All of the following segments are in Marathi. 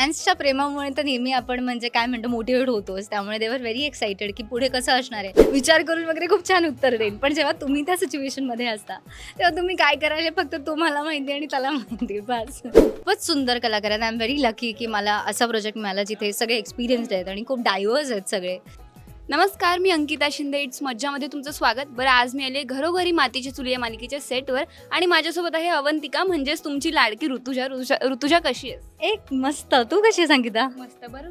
फॅन्सच्या प्रेमामुळे तर नेहमी आपण म्हणजे काय म्हणतो मोटिवेट होतोच. त्यामुळे देवर व्हेरी एक्सायटेड की पुढे कसं असणार आहे. विचार करून वगैरे खूप छान उत्तर देईन. पण जेव्हा तुम्ही त्या सिच्युएशनमध्ये असता तेव्हा तुम्ही काय करायचे फक्त तुम्हाला माहिती आणि त्याला माहिती बस. खूपच सुंदर कलाकार आहेत. आय एम व्हेरी लकी की मला असा प्रोजेक्ट मिळाला जिथे सगळे एक्सपिरियन्स्ड आहेत आणि खूप डायव्हर्स आहेत सगळे. नमस्कार मी अंकिता शिंदे. इट्स मज्जामध्ये तुमचं स्वागत. बरं आज मी आले घरोघरी मातीची चुली या मालिकेच्या सेटवर आणि माझ्यासोबत आहे अवंतिका म्हणजेच तुमची लाडकी ऋतुजा. ऋतुजा ऋतुजा कशी आहेस? एक मस्त तू कशी आहे सांगिता? मस्त. बरं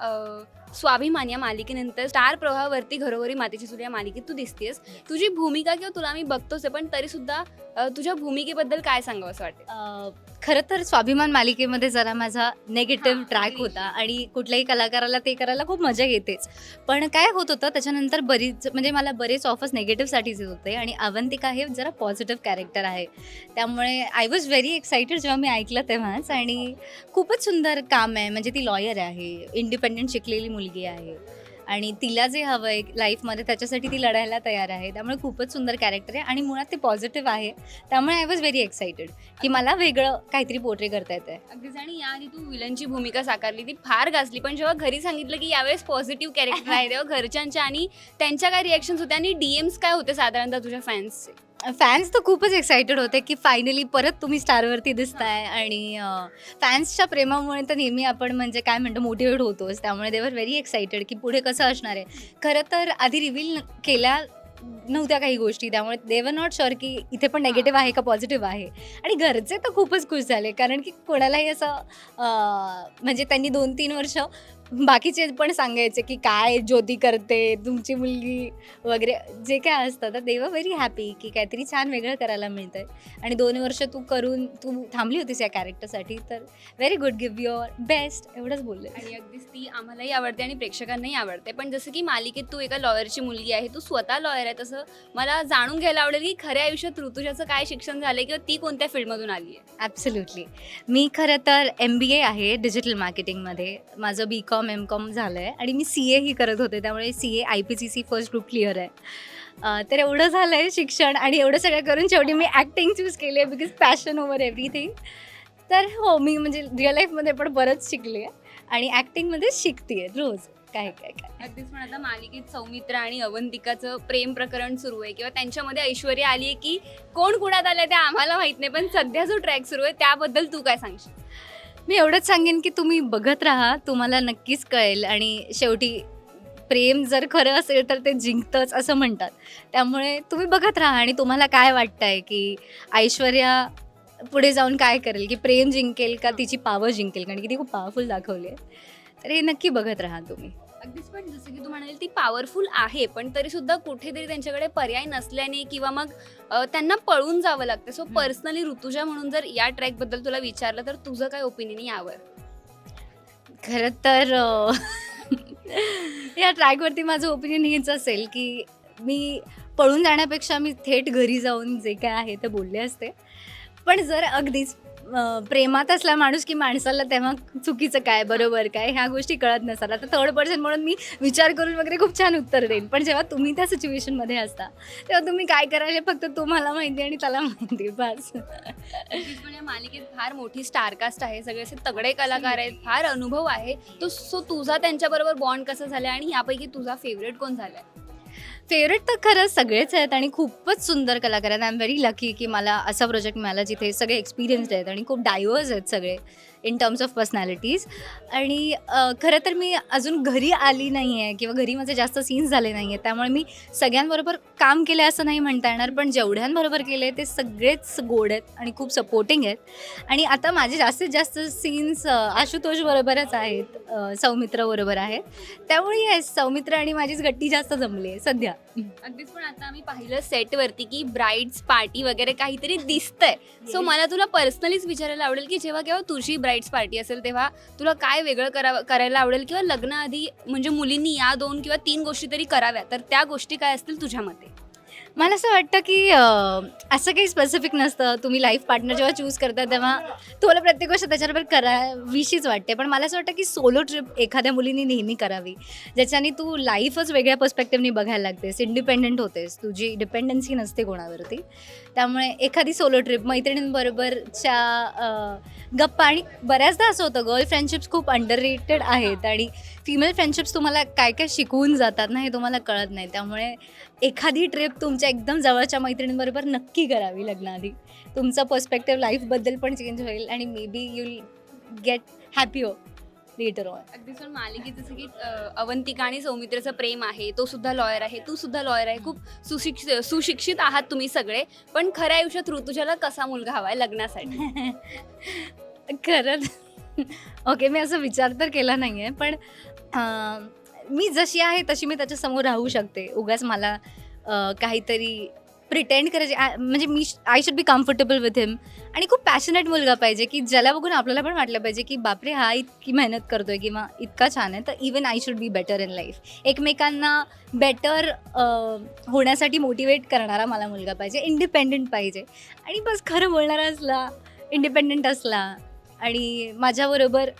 अं, स्वाभिमान या मालिकेनंतर स्टार प्रवाहावरती घरोघरी मातीची चुली या मालिकेत तू दिसतेस. तुझी भूमिका किंवा तुला मी बघतोच आहे पण तरी सुद्धा अं, तुझ्या भूमिकेबद्दल काय सांगावं असं वाटेल अं, खरं तर स्वाभिमान मालिकेमध्ये जरा माझा नेगेटिव्ह हां, ट्रॅक agree. होता आणि कुठल्याही कलाकाराला ते करायला खूप मजा येतेच. पण काय होत होतं त्याच्यानंतर बरीच म्हणजे मला बरेच ऑफर्स नेगेटिव्हसाठीच येत होते आणि अवंतिका हे जरा पॉझिटिव्ह कॅरेक्टर आहे. त्यामुळे आय वॉज व्हेरी एक्सायटेड जेव्हा मी ऐकलं तेव्हाच आणि खूपच सुंदर काम आहे. म्हणजे ती लॉयर आहे. इंडिपेंडेंट शिकलेली मुलगी आहे. आणि तिला जे हवं आहे लाईफमध्ये त्याच्यासाठी ती लढायला तयार आहे. त्यामुळे खूपच सुंदर कॅरेक्टर आहे. आणि मुळात ते पॉझिटिव्ह आहे. त्यामुळे आय वॉज व्हेरी एक्सायटेड की मला वेगळं काहीतरी पोर्ट्रे करता येत आहे अगदीच. आणि याआधी तू विलनची भूमिका साकारली. ती फार गाजली. पण जेव्हा घरी सांगितलं की यावेळेस पॉझिटिव्ह कॅरेक्टर आहे तेव्हा घरच्यांच्या आणि त्यांच्या काय रिॲक्शन्स होत्या आणि डीएम्स काय होते साधारणतः तुझ्या फॅन्सचे फॅन्स तर खूपच एक्सायटेड होते की फायनली परत तुम्ही स्टारवरती दिसताय आणि फॅन्सच्या प्रेमामुळे तर नेहमी आपण म्हणजे काय म्हणतो मोटिवेट होतोच. त्यामुळे देवर व्हेरी एक्सायटेड की पुढे कसं असणार आहे. खरं तर आधी रिव्हील केल्या नव्हत्या काही गोष्टी. त्यामुळे देवर नॉट शुअर की इथे पण नेगेटिव्ह आहे का पॉझिटिव्ह आहे. आणि घरचे तर खूपच खुश झाले. कारण की कोणालाही असं म्हणजे त्यांनी दोन तीन वर्ष बाकीचे पण सांगायचे की काय ज्योती करते तुमची मुलगी वगैरे जे काय असतं. तर देवा व्हेरी हॅपी की काहीतरी छान वेगळं करायला मिळतंय. आणि दोन वर्ष तू करून तू थांबली होतीस या कॅरेक्टरसाठी तर very good give your best एवढंच बोलले. आणि अगदीच ती आम्हालाही आवडते आणि प्रेक्षकांनाही आवडते. पण जसं की मालिकेत तू एका लॉयरची मुलगी आहे तू स्वतः लॉयर आहे तसं मला जाणून घ्यायला आवडेल की खऱ्या आयुष्यात ऋतुजाचं काय शिक्षण झालं किंवा ती कोणत्या फील्डमधून आली आहे ॲब्सल्युटली मी खरं तर एम बी ए आहे डिजिटल मार्केटिंगमध्ये माझं बी कॉम एम कॉम झालं आहे आणि मी सी एही करत होते त्यामुळे C A I P C C first group clear आहे. तर एवढं झालं आहे शिक्षण आणि एवढं सगळं करून शेवटी मी ॲक्टिंग चूज केली आहे बिकॉज पॅशन ओव्हर एव्हरीथिंग तर हो मी म्हणजे रिअल लाईफमध्ये पण बरंच शिकले आहे आणि ॲक्टिंगमध्ये शिकते आहे रोज. काय काय काय. अगदीच पण आता मालिकेत सौमित्र आणि अवंतिकाचं प्रेम प्रकरण सुरू आहे किंवा त्यांच्यामध्ये ऐश्वर्या आली आहे की कोण कुणात आलं ते आम्हाला माहीत नाही पण सध्या जो ट्रॅक सुरू आहे त्याबद्दल तू काय सांगशील? मी एवढंच सांगेन की तुम्ही बघत राहा तुम्हाला नक्कीच कळेल. आणि शेवटी प्रेम जर खरं असेल तर ते जिंकतंच असं म्हणतात. त्यामुळे तुम्ही बघत राहा आणि तुम्हाला काय वाटतंय की ऐश्वर्या पुढे जाऊन काय करेल? की प्रेम जिंकेल का? तिची पावर जिंकेल? कारण की ती खूप पॉवरफुल दाखवली आहे. तर हे नक्की बघत राहा तुम्ही. अगदीच पण जसं की तू म्हणाली ती पॉवरफुल आहे पण तरी सुद्धा कुठेतरी त्यांच्याकडे पर्याय नसल्याने किंवा मग अ, त्यांना पळून जावं लागतं. सो पर्सनली ऋतुजा म्हणून जर या ट्रॅकबद्दल तुला विचारलं तर तुझं काय ओपिनियन यावर? खरं तर अं, या ट्रॅकवरती माझं ओपिनियन हेच असेल की मी पळून जाण्यापेक्षा मी थेट घरी जाऊन जे काय आहे ते बोलले असते. पण जर अगदीच प्रेमात असला माणूस की माणसाला तेव्हा चुकीचं काय बरोबर काय ह्या गोष्टी कळत नसतात आता थर्ड पर्सन म्हणून मी विचार करून वगैरे खूप छान उत्तर देईन. पण जेव्हा तुम्ही त्या सिच्युएशनमध्ये असता तेव्हा तुम्ही काय करायचे फक्त तुम्हाला माहिती आणि त्याला माहिती बस. पण या मालिकेत फार मोठी स्टारकास्ट आहे. सगळे असे तगडे कलाकार आहेत. फार अनुभव आहे. तो सो तुझा त्यांच्याबरोबर बॉन्ड कसं झालाय आणि यापैकी तुझा फेवरेट कोण झालाय? फेवरेट तर खरंच सगळेच आहेत आणि खूपच सुंदर कलाकार आहेत. आय एम व्हेरी लकी की मला असा प्रोजेक्ट मिळाला जिथे सगळे एक्सपिरियन्स्ड आहेत आणि खूप डायवर्स आहेत सगळे इन टर्म्स ऑफ पर्सनॅलिटीज आणि खरं तर मी अजून घरी आली नाही आहे किंवा घरी माझे जास्त सीन्स झाले नाही आहेत त्यामुळे मी सगळ्यांबरोबर काम केलं असं नाही म्हणता येणार पण जेवढ्यांबरोबर केले ते सगळेच गोड आहेत आणि खूप सपोर्टिंग आहेत. आणि आता माझे जास्तीत जास्त सीन्स आशुतोष बरोबरच आहेत अं, सौमित्र बरोबर आहेत त्यामुळे येस सौमित्र आणि माझीच गट्टी जास्त जमली आहे सध्या. अगदीच पण आता आम्ही पाहिलं सेटवरती की ब्राईड्स पार्टी वगैरे काहीतरी दिसतंय. सो मला तुला पर्सनलीच विचारायला आवडेल की जेव्हा केव्हा तुझी ब्राईड्स पार्टी असेल तेव्हा तुला काय वेगळं करावं करायला आवडेल? किंवा लग्नाआधी म्हणजे मुलींनी या दोन किंवा तीन गोष्टी तरी कराव्या तर त्या गोष्टी काय असतील तुझ्या मते? मला असं वाटतं की अं, असं काही स्पेसिफिक नसतं. तुम्ही लाईफ पार्टनर जेव्हा चूज करता तेव्हा तुम्हाला प्रत्येक गोष्ट त्याच्याबरोबर करावीशीच वाटते. पण मला असं वाटतं की सोलो ट्रिप एखाद्या मुलीने नेहमी करावी. ज्याच्याने तू लाईफच वेगळ्या पर्स्पेक्टिव्हनी बघायला लागतेस. इंडिपेंडेंट होतेस. तुझी डिपेंडन्सी नसते कोणावरती. त्यामुळे एखादी सोलो ट्रिप मैत्रिणींबरोबरच्या गप्पा आणि बऱ्याचदा असं होतं गर्ल फ्रेंडशिप्स खूप अंडर रेटेड आहेत आणि फिमेल फ्रेंडशिप्स तुम्हाला काय काय शिकवून जातात ना हे तुम्हाला कळत नाही. त्यामुळे एखादी ट्रिप तुमच्या एकदम जवळच्या मैत्रिणींबरोबर नक्की करावी लग्नाआधी. तुमचा पर्स्पेक्टिव्ह लाईफबद्दल पण चेंज होईल आणि maybe you'll get happy हो. लेटर ऑन अगदी पण मालिकेत जसं की अं, अवंतिका आणि सौमित्र्याचं प्रेम आहे तो सुद्धा लॉयर आहे तू सुद्धा लॉयर आहे. खूप सुशिक्षित सुशिक्षित आहात तुम्ही सगळे पण खऱ्या आयुष्यात ऋतुजाला कसा मुलगा हवाय लग्नासाठी? खरंच. ओके मी असं विचार तर केला नाही आहे पण अं, मी जशी आहे तशी मी त्याच्यासमोर राहू शकते. उगाच मला अं, काहीतरी प्रिटेंड करायचे. आ- म्हणजे मी I should be comfortable with him आणि खूप पॅशनेट मुलगा पाहिजे की ज्याला बघून आपल्याला पण वाटलं पाहिजे की बापरे हा इतकी मेहनत करतोय किंवा इतका छान आहे. तर even I should be better in life एकमेकांना बेटर होण्यासाठी मोटिवेट करणारा मला मुलगा पाहिजे. इंडिपेंडेंट पाहिजे. आणि बस खरं बोलणारा असला इंडिपेंडेंट असला आणि माझ्याबरोबर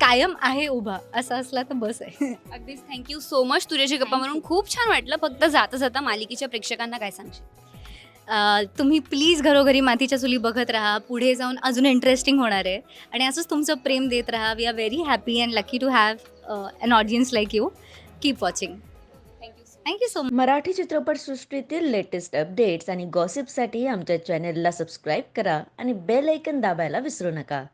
कायम आहे उभा असा असला तर बस आहे. अगदीच. थँक्यू सो मच तुझ्याशी गप्पा Thank म्हणून खूप छान वाटलं. फक्त जाता जाता मालिकेच्या प्रेक्षकांना काय सांगशील? अं, तुम्ही प्लीज घरोघरी मातीच्या चुली बघत राहा. पुढे जाऊन अजून इंटरेस्टिंग होणार आहे. आणि असंच तुमचं प्रेम देत राहा. We are very happy and lucky to have an audience like you keep watching thank you thank you so much Marathi चित्रपटसृष्टीतील लेटेस्ट अपडेट्स आणि गॉसिपसाठी आमच्या चॅनेलला सबस्क्राईब करा आणि बेल ऐकन दाबायला विसरू नका.